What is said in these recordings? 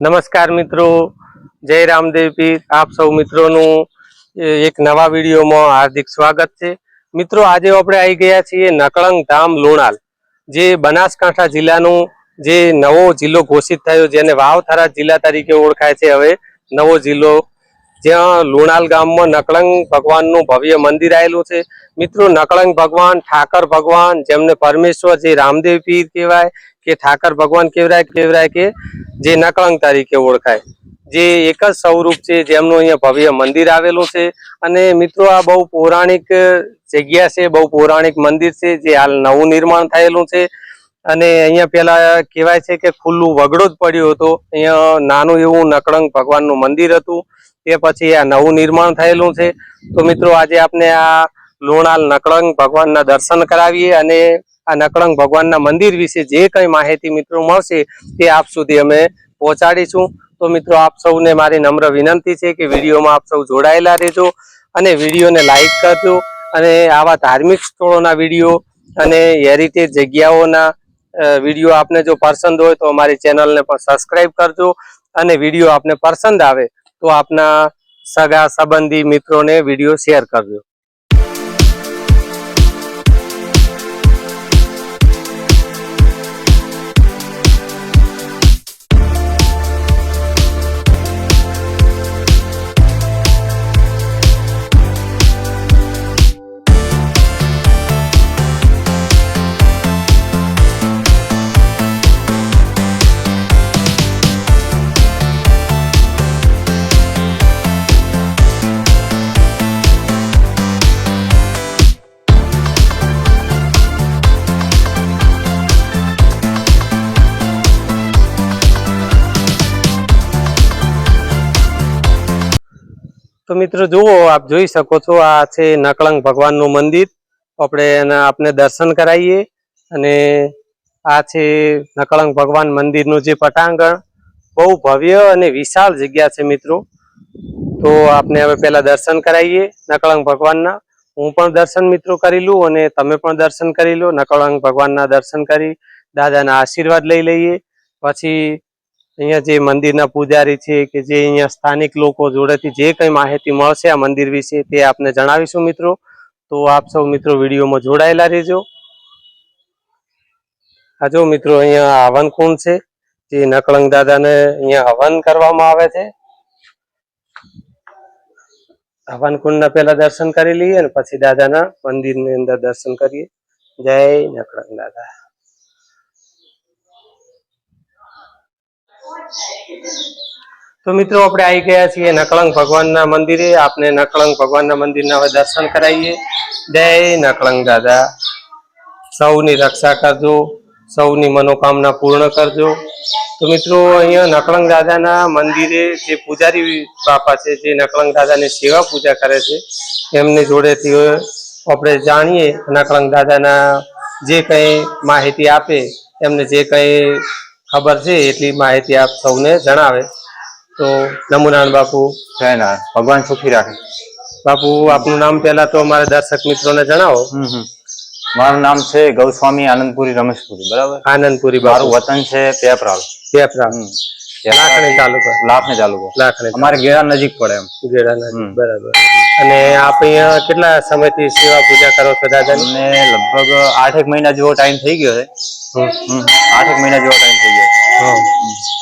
નમસ્કાર મિત્રો. જય રામદેવ પીર. આપ સૌ મિત્રોનું એક નવા વિડીયોમાં હાર્દિક સ્વાગત છે. મિત્રો, આજે આપણે આવી ગયા છીએ નકળંગ ધામ લુણાલ, જે બનાસકાંઠા જિલ્લાનું જે નવો જિલ્લો ઘોષિત થયો, જેને વાવથરા જિલ્લા તરીકે ઓળખાય છે હવે નવો જિલ્લો, જ્યાં લુણાલ ગામમાં નકળંગ ભગવાનનું ભવ્ય મંદિર આવેલું છે. મિત્રો, નકળંગ ભગવાન, ઠાકર ભગવાન, જેમને પરમેશ્વર જે રામદેવ પીર કહેવાય કે ઠાકર ભગવાન કેવરાય કેવરાય કે જે નકળંગ તરીકે ઓળખાય. જે એક જ સ્વરૂપ છે જેમનું અહીંયા ભવ્ય મંદિર આવેલું છે. અને મિત્રો, આ બહુ પૌરાણિક જગ્યા છે, બહુ પૌરાણિક મંદિર છે, જે હાલ નવું નિર્માણ થયેલું છે. અને અહીંયા પેલા કહેવાય છે કે ખુલ્લું વગડો જ પડ્યો હતો. અહીંયા નાનું એવું નકળંગ ભગવાનનું મંદિર હતું. તે પછી આ નવું નિર્માણ થયેલું છે. તો મિત્રો, આજે આપણે આ લોણાલ નકળંગ ભગવાનના દર્શન કરાવીએ અને આ નકળંગ ભગવાનના મંદિર વિશે જે કઈ માહિતી મિત્રો મળશે તે આપ સુધી અમે પહોંચાડીશું. તો મિત્રો આપ સૌને મારી નમ્ર વિનંતી છે કે વિડીયોમાં આપ સૌ જોડાયેલા રહેજો અને વિડીયોને લાઈક કરજો અને આવા ધાર્મિક સ્થળોના વીડિયો અને હેરિટેજ જગ્યાઓના વીડિયો આપને જો પસંદ હોય તો અમારી ચેનલને પણ સબસ્ક્રાઈબ કરજો અને વીડિયો આપને પસંદ આવે તો આપના સગા સંબંધી મિત્રોને વીડિયો શેર કરજો. તો મિત્રો જુઓ, આપ જોઈ શકો છો, આ છે નકળંગ ભગવાનનું મંદિર. આપણે એના આપને દર્શન કરાવીએ અને આ છે નકળંગ ભગવાન મંદિરનું જે પટાંગણ. બહુ ભવ્ય અને વિશાળ જગ્યા છે મિત્રો. તો આપને હવે પહેલાં દર્શન કરાવીએ નકળંગ ભગવાનના. હું પણ દર્શન મિત્રો કરી લઉં અને તમે પણ દર્શન કરી લો. નકળંગ ભગવાનના દર્શન કરી, દાદાના આશીર્વાદ લઈ લઈએ. પછી અહીંયા જે મંદિરના પૂજારી છે કે જે અહીંયા સ્થાનિક લોકો જોડેથી જે કંઈ માહિતી મળશે આ મંદિર વિશે તે આપને જણાવીશું મિત્રો. તો આપ સૌ મિત્રો વિડીયોમાં જોડાયેલા રહેજો. આ જો મિત્રો અહીંયા હવન કુંડ છે, જે નકળંગ દાદાને અહીંયા હવન કરવામાં આવે છે. હવન કુંડના પહેલા દર્શન કરી લઈએ અને પછી દાદાના મંદિરની અંદર દર્શન કરીએ. જય નકળંગ દાદા. તો મિત્રો, આપણે આવી ગયા છીએ નકળંગ ભગવાનના મંદિરે. આપને નકળંગ ભગવાનના મંદિરના દર્શન કરાવીએ. જય નકળંગ દાદા. સૌની રક્ષા કરજો. સૌની મનોકામના પૂર્ણ કરજો. તો મિત્રો, અહીંયા નકળંગ દાદાના મંદિરે જે પૂજારી બાપા છે, જે નકળંગ દાદાની સેવા પૂજા કરે છે, એમની જોડેથી આપણે જાણીએ નકળંગ દાદાના જે કંઈ માહિતી આપે, એમને જે કંઈ ખબર છે એટલી માહિતી આપ સૌને જણાવે. તો નમુનાન બાપુ. જય નારાયણ. ભગવાન સુખી રાખે. બાપુ આપનું નામ પહેલા તો અમારા દર્શક મિત્રોને જણાવો. મારું નામ છે ગૌસ્વામી આનંદપુરી રમેશપુરી બરાબર? આનંદપુરી મારું વતન છે પેપરાલ. પેપરા હમ. લાખણી ને લાખને ચાલુકો લાખણી અમારે ગેરા નજીક પડે એમ. હમ. બરાબર. અને આપ અહીંયા કેટલા સમયથી સેવા પૂજા કરો છો દાદાની? અમને લગભગ આઠેક મહિના જેવો ટાઈમ થઈ ગયો છે. આઠેક મહિના જેવો ટાઈમ થઈ ગયો છે.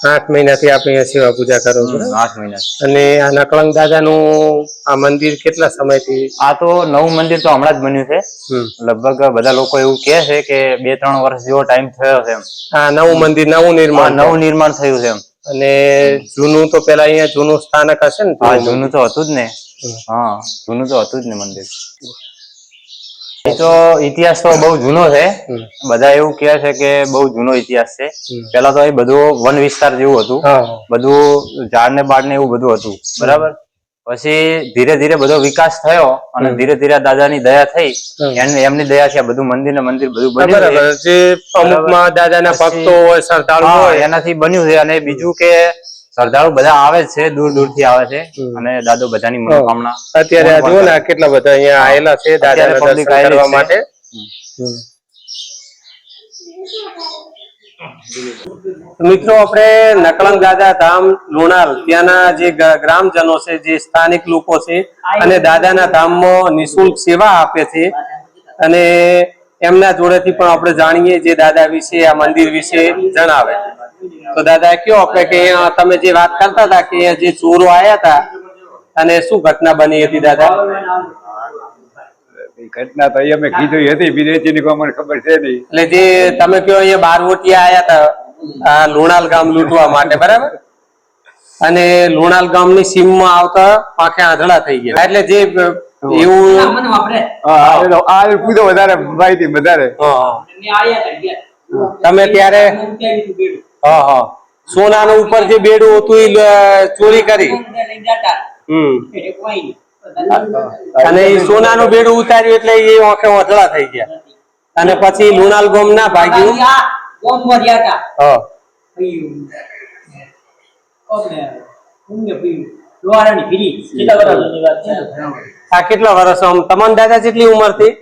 આઠ મહિનાથી થી અહીંયા સેવા પૂજા કરો છો. આઠ મહિના અને આ નકળંગ દાદાનું આ મંદિર કેટલા સમયથી? આ તો નવું મંદિર તો હમણાં જ બન્યું છે. લગભગ બધા લોકો એવું કહે છે કે બે ત્રણ વર્ષ જેવો ટાઈમ થયો છે એમ. આ નવું મંદિર નવું નિર્માણ નવું નિર્માણ થયું છે એમ. અને જૂનું તો પેલા અહીંયા જૂનું સ્થાનક હશે ને? હા જૂનું તો હતું જ ને. હા જૂનું તો હતું જ ને મંદિર. એ તો ઇતિહાસ તો બહુ જૂનો છે. બધા એવું કહે છે કે બહુ જૂનો ઇતિહાસ છે. પેલા તો એ બધું વન વિસ્તાર જેવું હતું. બધું ઝાડ ને બાળ ને એવું બધું હતું. બરાબર? પછી ધીરે ધીરે બધો વિકાસ થયો અને. ધીરે ધીરે દાદાની દયા થઈ. એમને એમની દયા છે. બધું મંદિર ને મંદિર બધું બન્યું. જે અમુકમાં દાદાના ભક્તો હોય શ્રદ્ધાળુ હોય. એનાથી બન્યું છે. અને બીજું કે શ્રદ્ધાળુ બધા આવે છે દૂર દૂરથી આવે છે અને દાદો બધાની મનોકામના અત્યારે જુઓ ને કેટલા બધા અહીંયા આયેલા છે દાદા દર્શન કરવા માટે. મિત્રો આપણે નકળંગ દાદા ધામ લુણાલ ત્યાંના જે ગ્રામજનો છે જે સ્થાનિક લોકો છે અને દાદાના ધામમાં નિશુલ્ક સેવા આપે છે. અને એમના જોડેથી પણ આપણે જાણીએ જે દાદા વિશે આ મંદિર વિશે જણાવે. તો દાદા કયો આપણે કે તમે જે વાત કરતા હતા કે જે ચોરો આયા હતા અને શું ઘટના બની હતી દાદા? ઘટના તો અમે કીધું હતી વિદેશીની કોઈ મને ખબર છે નહીં. એટલે જે તમે કયો અહીંયા બારવોટિયા આયા હતા આ લુણાલ ગામ લૂંટવા માટે બરાબર? અને લુણાલ ગામની સીમમાં આવતા પાંખે આંધળા થઈ ગયા. એટલે જે એવું આ પૂછો વધારે માહિતી વધારે. તમે ત્યારે હા હા. સોનાનું ઉપર જે બેડું હતું એ ચોરી કરી. હમ. અને એ સોનાનું બેડું ઉતાર્યું એટલે એ આંખે આંધળા થઈ ગયા. અને પછી લુણાલ ગોમ ના ભાગ્યું. હા. આ કેટલા વર્ષ આમ? તમને દાદા જેટલી ઉંમરથી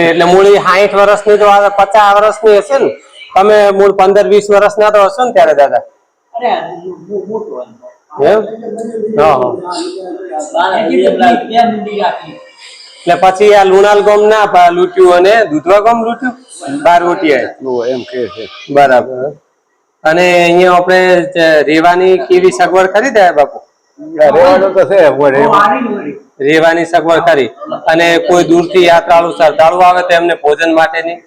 એટલે મૂળી સાહીઠ વર્ષની તો પચાસ વર્ષની હશે ને? તમે મૂળ પંદર વીસ વર્ષના તો હશો ને ત્યારે દાદા. એમ? હા, હા. એટલે પછી આ લુણાલ ગોમ ના લૂંટ્યું અને દૂધવા ગોમ લૂંટ્યું? બાર ઓ, એમ કે છે. બરાબર. અને અહીંયા આપણે રેવાની કેવી સગવડ કરી દે બાપુ? રેવાની સગવડ કરી અને કોઈ દૂરથી યાત્રાળુ શ્રદ્ધાળુ આવે તો એમને ભોજન માટેની?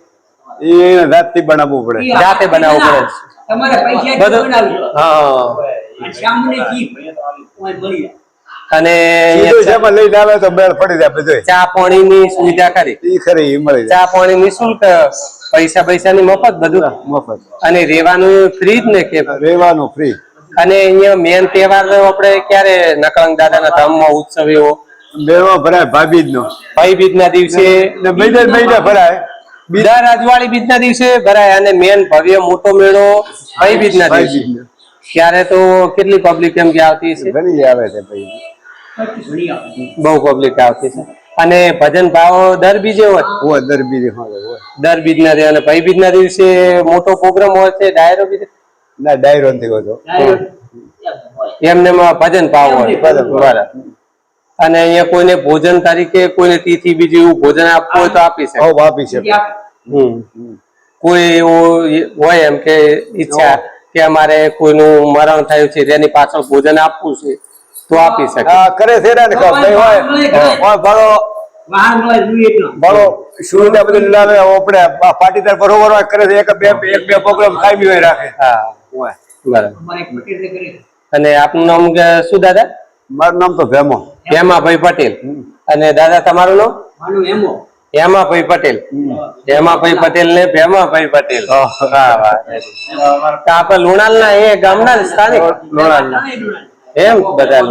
એ જાતથી બનાવવું પડે. જાતે બનાવવું પડે. તમારે પૈસા બધું હા. મળી અને જેમાં લઈને આવે તો મેળ પડી જાય બધું ચા પાણીની સુવિધા કરી ઈ ખરી મળી ચા પાણી નિઃશુલ્ક પૈસા ની મફત બધું? મફત. અને રેવાનું ફ્રી જ ને કે? રેવાનું ફ્રી અને અહીંયા મેન તહેવાર આપણે ક્યારે નકળંગ દાદાના ધામમાં ઉત્સવ એવો? મેળમાં ભરાય બીજ નો. ભાઈ દિવસે ને મહિને જ મહિને ભરાય. દર અજવાળી બીજના દિવસે ભરાય અને મેન ભવ્ય મોટો મેળો ભાઈ બીજના દિવસે. ત્યારે તો કેટલી પબ્લિક એમ કે આવતી છે ઘણી આવે છે ભાઈ. બહુ પબ્લિક આવતી છે. અને ભજન ભાવ દર બીજે હોય? હોય દર બીજે હોય દર બીજના દિવસે અને ભાઈ બીજના દિવસે મોટો પ્રોગ્રામ હોય છે ડાયરો બીજે? ના ડાયરો નથી હોતો. એમને એમાં ભજન ભાવ હોય. બરાબર. અને અહીંયા કોઈને ભોજન તરીકે કોઈને તિથિ બીજું એવું ભોજન આપવું હોય તો આપી શકે. આપી શકે. હમ. કોઈ એવું હોય એમ કે ઈચ્છા કે અમારે કોઈનું મરણ થયું છે તેની પાછળ ભોજન આપવું છે તો આપી શકે. કરે છે ને હોય. જોઈએ ભાડો સુવિધા બધી લાવે આપણે પાટીદાર બરોબર હોય કરે છે. એક બે એક બે પ્રોગ્રામ કાયમી હોય રાખે. હા. બરાબર. અને આપનું નામ કે શું દાદા? મારું નામ તો ભેમો. હેમાભાઈ પટેલ. અને દાદા તમારું નામ? હેમાભાઈ પટેલ. હેમાભાઈ પટેલ ને ભેમાભાઈ પટેલ. આપણે લુણાલ ના એ ગામના સ્થાનિક? લુણાલ ના એમ બધા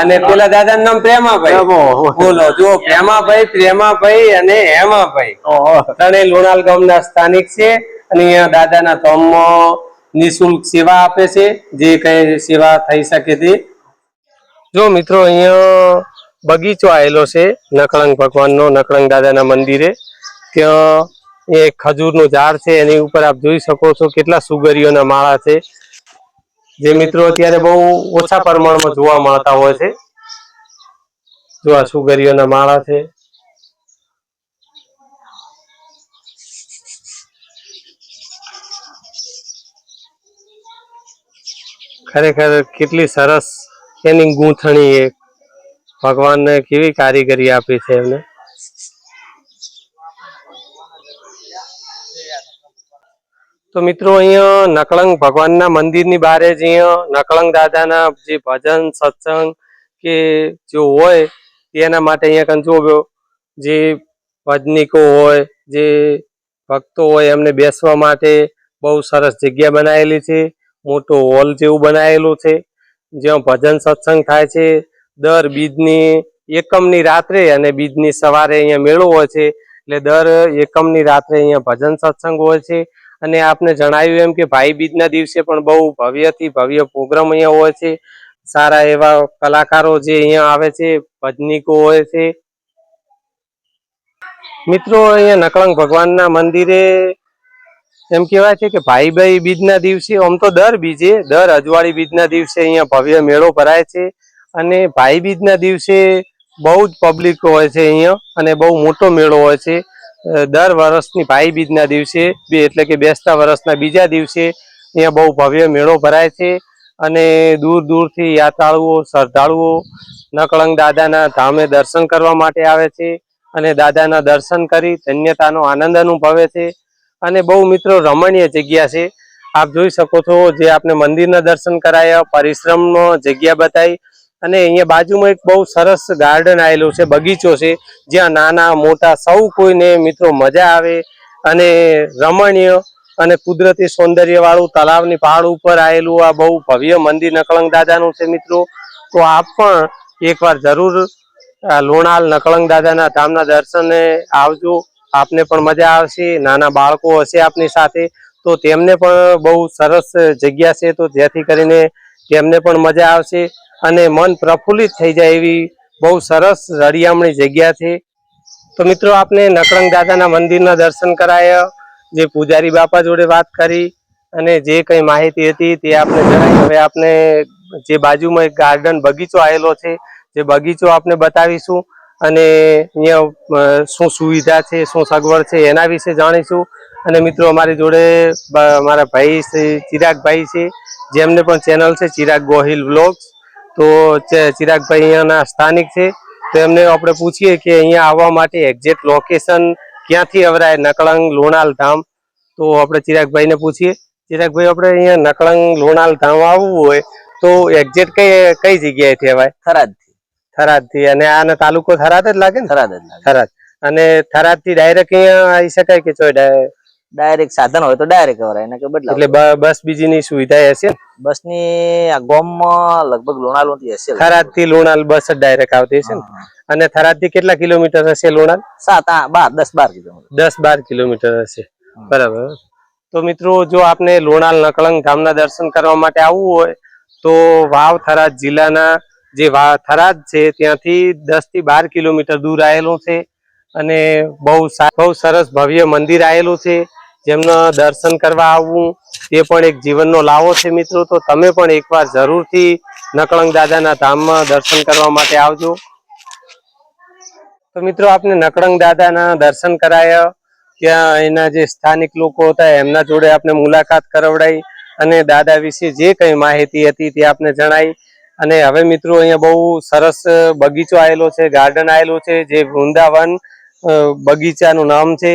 અને પેલા દાદા નામ પ્રેમાભાઈ બોલો જો પ્રેમાભાઈ પ્રેમાભાઈ અને હેમાભાઈ ત્રણે ત્રણેય લુણાલ ગામના સ્થાનિક છે અને અહીંયા દાદાના તોમમાં નિઃશુલ્ક સેવા આપે છે. જે કઈ સેવા થઈ શકે તે જો મિત્રો અહીંયા બગીચો આવેલો છે નકળંગ ભગવાનનો નકળંગ દાદાના મંદિરે. ત્યાં એક ખજૂરનું ઝાડ છે, એની ઉપર આપ જોઈ શકો છો કેટલા સુગરીઓના માળા છે. જે મિત્રો અત્યારે બહુ ઓછા પ્રમાણમાં જોવા મળતા હોય છે. જો આ સુગરીઓના માળા છે. ખરેખર કેટલી સરસ એની ગૂંથણી એક ભગવાનને કેવી કારીગરી આપી છે એમને? તો મિત્રો અહીંયા નકળંગ ભગવાનના મંદિરની બારે જ અહીંયા નકળંગ દાદાના જે ભજન, સત્સંગ કે જો હોય તેના માટે અહીંયા જો જે ભજનિકો હોય, જે ભક્તો હોય એમને બેસવા માટે બહુ સરસ જગ્યા બનાવેલી છે. મોટો હોલ જેવું બનાવેલું છે. જ્યાં ભજન સત્સંગ થાય છે, દર બીજની એકમની રાત્રે અને બીજની સવારે અહીંયા મેળો હોય છે, એટલે દર એકમની રાત્રે અહીંયા ભજન સત્સંગ હોય છે. અને આપને જણાવ્યું એમ કે ભાઈ બીજના દિવસે પણ બહુ ભવ્યથી ભવ્ય પ્રોગ્રામ અહીંયા હોય છે. સારા એવા કલાકારો જે અહીંયા આવે છે, ભજનીકો હોય છે. મિત્રો, અહીંયા નકળંગ ભગવાનના મંદિરે એમ કહેવાય છે કે ભાઈ ભાઈ બીજના દિવસે, આમ તો દર બીજે, દર અજવાળી બીજના દિવસે અહીંયા ભવ્ય મેળો ભરાય છે અને ભાઈ બીજના દિવસે બહુ જ પબ્લિક હોય છે અહીંયા અને બહુ મોટો મેળો હોય છે. દર વર્ષની ભાઈ બીજના દિવસે, બે એટલે કે બેસતા વર્ષના બીજા દિવસે અહીંયા બહુ ભવ્ય મેળો ભરાય છે અને દૂર દૂરથી યાત્રાળુઓ, શ્રદ્ધાળુઓ નકળંગ દાદાના ધામે દર્શન કરવા માટે આવે છે અને દાદાના દર્શન કરી ધન્યતાનો આનંદ અનુભવે છે. અને બહુ મિત્રો રમણીય જગ્યા છે. આપ જોઈ શકો છો જે આપણે મંદિરના દર્શન કરાયા, પરિશ્રમનો જગ્યા બતાવી અને અહીંયા બાજુમાં એક બહુ સરસ ગાર્ડન આવેલું છે, બગીચો છે, જ્યાં નાના મોટા સૌ કોઈને મિત્રો મજા આવે અને રમણીય અને કુદરતી સૌંદર્ય વાળું તળાવની પહાડ ઉપર આવેલું આ બહુ ભવ્ય મંદિર નકળંગ દાદાનું છે મિત્રો. તો આપ પણ એકવાર જરૂર લોણાલ નકળંગ દાદાના ધામના દર્શને આવજો. આપને પણ મજા આવશે, નાના બાળકો હશે આપની સાથે, તો તેમને પણ બહુ સરસ જગ્યા છે, તો જેથી કરીને તેમને પણ મજા આવશે અને મન પ્રફુલ્લિત થઈ જાય એવી બહુ સરસ રળિયામણી જગ્યા છે. તો મિત્રો, આપને નકરંગ દાદાના મંદિરના દર્શન કરાયા, જે પૂજારી બાપા જોડે વાત કરી અને જે કઈ માહિતી હતી તે આપને જણાવી. હવે આપને જે બાજુમાં એક ગાર્ડન બગીચો આવેલો છે, જે બગીચો આપને બતાવીશું. અને અહીંયા શું સુવિધા છે, શું સગવડ છે, એના વિશે જાણીશું. અને મિત્રો, અમારી જોડે મારા ભાઈ છે ચિરાગભાઈ છે, જેમને પણ ચેનલ છે, ચિરાગ ગોહિલ બ્લોગ્સ. તો ચિરાગભાઈ અહીંયાના સ્થાનિક છે. તો એમને આપણે પૂછીએ કે અહીંયા આવવા માટે એક્ઝેક્ટ લોકેશન ક્યાંથી અવરાય નકળંગ લોણાલ ધામ? તો આપણે ચિરાગભાઈને પૂછીએ. ચિરાગભાઈ, આપણે અહીંયા નકળંગ લોણાલ ધામ આવવું હોય તો એક્ઝેક્ટ કઈ કઈ જગ્યાએથી અવાય? થરાદ થરાદથી અને આનો તાલુકો થરાદ જ લાગે ને? થરાદ જ લાગે. થરાદ. અને થરાદથી ડાયરેક્ટ અહીંયા આવી શકાય કે ચોય ડાયરેક્ટ સાધન હોય તો ડાયરેક્ટ વરાય એને કે બદલા એટલે બસ બસ બીજીની સુવિધા હશે ને? બસની ગામમાં લગભગ લોણાલથી હશે. થરાદથી લોણાલ બસ જ ડાયરેક્ટ આવતી હશે ને? અને થરાદથી કેટલા કિલોમીટર હશે લોણાલ? સાત આ બાર દસ બાર કિલોમીટર. દસ બાર કિલોમીટર હશે. બરાબર. તો મિત્રો જો આપને લોણાલ નકળંગ ધામના દર્શન કરવા માટે આવવું હોય તો વાવ થરાદ જિલ્લાના જે થરાદ છે, ત્યાંથી દસથી બાર કિલોમીટર દૂર આવેલું છે અને બહુ બહુ સરસ ભવ્ય મંદિર આવેલું છે. જેમનો દર્શન કરવા આવવું, તે પણ એક જીવનનો લાવો છે મિત્રો. તો તમે પણ એકવાર જરૂરથી નકળંગ દાદાના ધામમાં દર્શન કરવા માટે આવજો. તો મિત્રો, આપને નકળંગ દાદાના દર્શન કરાયા. ત્યાં એના જે સ્થાનિક લોકો હતા, એમના જોડે આપણે મુલાકાત કરાવડાઈ અને દાદા વિશે જે કઈ માહિતી હતી તે આપને જણાઈ. અને હવે મિત્રો અહીંયા બહુ સરસ બગીચો આવેલો છે ગાર્ડન આવેલો છે, જે વૃંદાવન બગીચાનું નામ છે.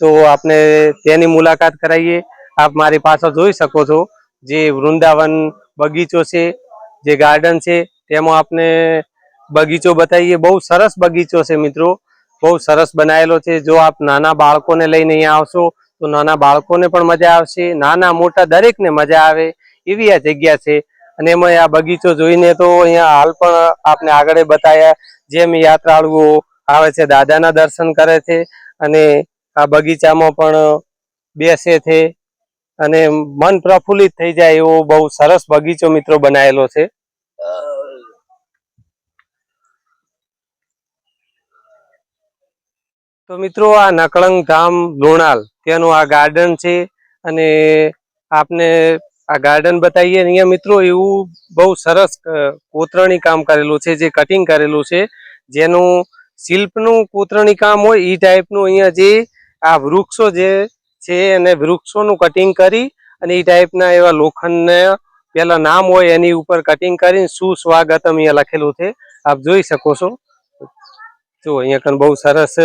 તો આપને તેની મુલાકાત કરાવીએ. આપ મારી પાછળ જોઈ શકો છો જે વૃંદાવન બગીચો છે, જે ગાર્ડન છે, તેમાં આપને બગીચો બતાવીએ. બહુ સરસ બગીચો છે મિત્રો. બહુ સરસ બનાવેલો છે. જો આપ નાના બાળકોને લઈને અહીંયા આવશો, તો નાના બાળકોને પણ મજા આવશે, નાના મોટા દરેકને મજા આવે એવી આ જગ્યા છે. અને એમાં આ બગીચો જોઈને તો અહીંયા હાલ પણ આપને આગળ બતાવ્યા જેમ યાત્રાળુઓ આવે છે, દાદાના દર્શન કરે છે અને આ બગીચામાં પણ બેસે છે અને મન પ્રફુલ્લિત થઈ જાય એવો બહુ સરસ બગીચો મિત્રો બનાવેલો છે. તો મિત્રો આ નકળંગ ધામ લોણાલ, ત્યાંનું આ ગાર્ડન છે અને આપને આ ગાર્ડન બતાવીએ અહીંયા મિત્રો એવું બહુ સરસ કોતરણી કામ કરેલું છે, જે કટિંગ કરેલું છે. જેનું શિલ્પનું કોતરણી કામ હોય એ ટાઈપનું અહીંયા જે આ વૃક્ષો જે છે અને વૃક્ષોનું કટિંગ કરી અને એ ટાઈપના એવા લોખંડના પેલા નામ હોય એની ઉપર કટિંગ કરીને સુસ્વાગતમ અહીંયા લખેલું છે. આપ જોઈ શકો છો. જો અહીંયા કણ બહુ સરસ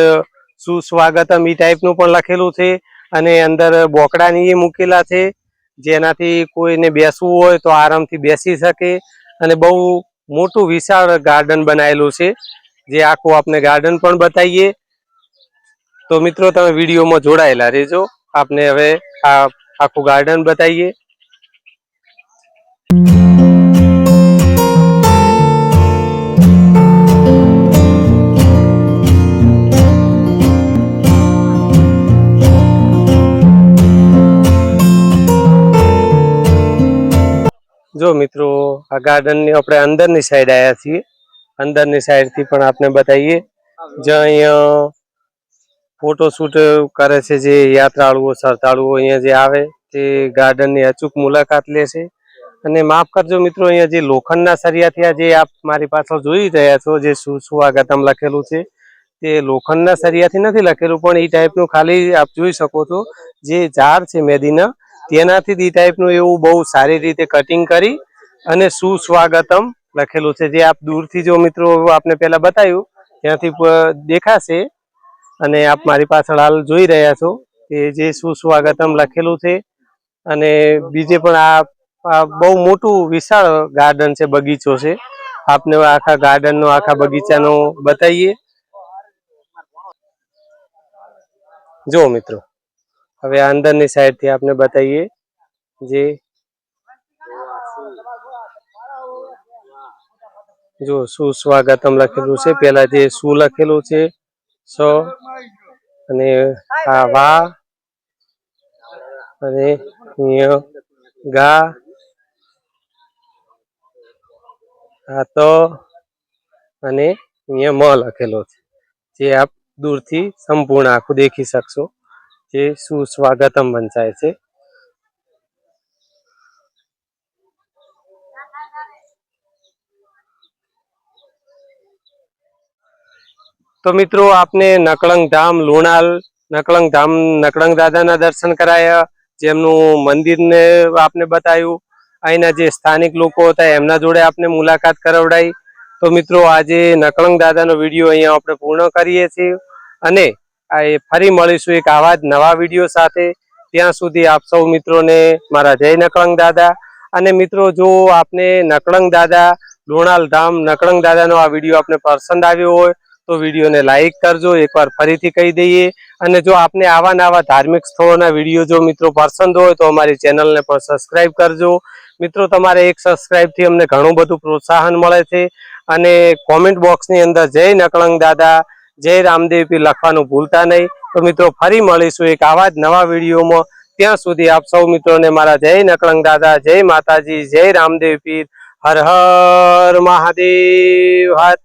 સુસ્વાગતમ ઈ ટાઈપનું પણ લખેલું છે અને અંદર બોકડાની એ મૂકેલા છે. જેનાથી કોઈને બેસવું હોય તો આરામથી બેસી શકે અને બહુ મોટું વિશાળ ગાર્ડન બનાવેલું છે. જે આખું આપને ગાર્ડન પણ બતાવીએ. તો મિત્રો તમે વિડીયોમાં જોડાયેલા રહેજો. આપને હવે આ આખું ગાર્ડન બતાવીએ. મિત્રો, આ ગાર્ડનની આપણે અંદરની સાઈડ આવ્યા છીએ. અંદરની સાઈડથી પણ આપને બતાવીએ. જ્યાં અહીંયા ફોટોશૂટ કરે છે જે યાત્રાળુઓ, શ્રદ્ધાળુઓ અહીંયા જે આવે, તે ગાર્ડનની અચૂક મુલાકાત લે છે. અને માફ કરજો મિત્રો, અહીંયા જે લોખંડના સરિયાથી જે આપ મારી પાછળ જોઈ રહ્યા છો, જે સુસ્વાગતમ લખેલું છે, તે લોખંડના સરિયાથી નથી લખેલું, પણ એ ટાઈપનું ખાલી આપ જોઈ શકો છો, જે ઝાડ છે મેદીના તેનાથી એ ટાઈપનું એવું બહુ સારી રીતે કટિંગ કરી અને સુસ્વાગતમ લખેલું છે. જે આપ દૂરથી જો મિત્રો આપને પહેલા બતાવ્યું, ત્યાંથી દેખાશે અને આપ મારી પાછળ હાલ જોઈ રહ્યા છો કે જે સુસ્વાગતમ લખેલું છે અને બીજે પણ આ બહુ મોટું વિશાળ ગાર્ડન છે, બગીચો છે. આપને આખા ગાર્ડનનો આખા બગીચાનો બતાવીએ. જો મિત્રો હવે અંદરની સાઈડથી આપને બતાવીએ. જે. જો સુસ્વાગતમ લખેલું છે? પેલા જે સુ લખેલું છે? સ અને આ વા અને ગા આ તો અને અહીંયા મ લખેલો છે. જે આપ દૂરથી સંપૂર્ણ આખું દેખી શકશો. જે સુસ્વાગતમ વંચાય છે. તો મિત્રો, આપને નકળંગ ધામ, લુણાલ, નકળંગ ધામ, નકળંગ દાદાના દર્શન કરાયા. જેમનું મંદિરને આપને બતાવ્યું અહીંના જે સ્થાનિક લોકો હતા, એમના જોડે આપને મુલાકાત કરાવડાઈ. તો મિત્રો, આજે નકળંગ દાદાનો વીડિયો અહીંયા આપણે પૂર્ણ કરીએ છીએ. અને ફરી મળીશું એક આવા જ નવા વીડિયો સાથે. ત્યાં સુધી આપ સૌ મિત્રોને મારા જય નકળંગ દાદા. અને મિત્રો, જો આપને નકળંગ દાદા લોણાલ ધામ નકળંગ દાદાનો આ વીડિયો આપને પસંદ આવ્યો હોય, તો વિડીયોને લાઈક કરજો, એકવાર ફરીથી કહી દઈએ. અને જો આપને આવા નવા ધાર્મિક સ્થળોના વીડિયો જો મિત્રો પસંદ હોય, તો અમારી ચેનલને પણ સબસ્ક્રાઇબ કરજો. મિત્રો, તમારે એક સબસ્ક્રાઇબથી અમને ઘણું બધું પ્રોત્સાહન મળે છે. અને કોમેન્ટ બોક્સની અંદર જય નકળંગ દાદા જય રામદેવ પી લખવાનું ભૂલતા નહીં. તો મિત્રો ફરી મળીશું એક આવા જ નવા વિડીયોમાં. ત્યાં સુધી આપ સૌ મિત્રોને મારા જય નકળંગ દાદા, જય માતાજી, જય રામદેવ પીર હર હર મહાદેવ. હાથ